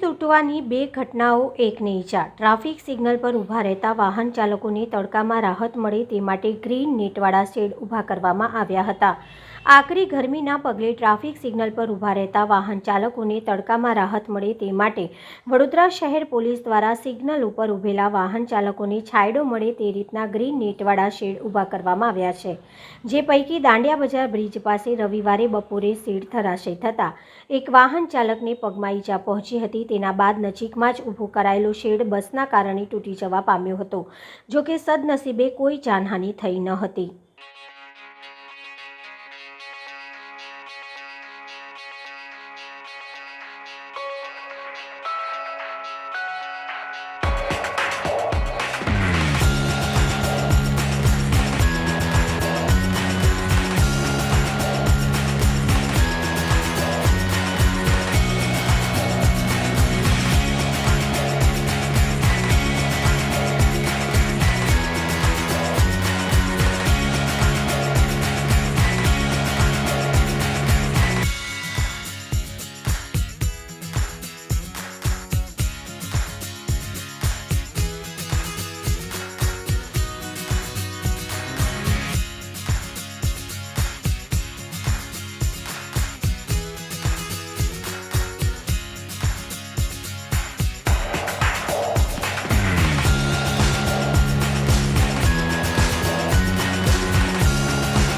તૂટવાની બે ઘટનાઓ એકને ઈજા. ટ્રાફિક સિગ્નલ પર ઊભા રહેતા વાહન ચાલકોને તડકામાં રાહત મળે તે માટે ગ્રીન નેટવાળા શેડ ઊભા કરવામાં આવ્યા હતા. આકરી ગરમીના પગલે ટ્રાફિક સિગ્નલ પર ઊભા રહેતા વાહન ચાલકોને તડકામાં રાહત મળે તે માટે વડોદરા શહેર પોલીસ દ્વારા સિગ્નલ ઉપર ઊભેલા વાહન ચાલકોને છાંયડો મળે તે રીતના ગ્રીન નેટવાળા શેડ ઊભા કરવામાં આવ્યા છે, જે પૈકી દાંડિયા બજાર બ્રિજ પાસે રવિવારે બપોરે શેડ ધરાશય થતાં એક વાહન ચાલકને પગમાં ઈજા પહોંચી હતી. તેના બાદ નજીકમાં જ ઊભો કરાયેલો શેડ બસના કારણે તૂટી જવા પામ્યો હતો જોકે સદનસીબે કોઈ જાનહાનિ થઈ ન હતી.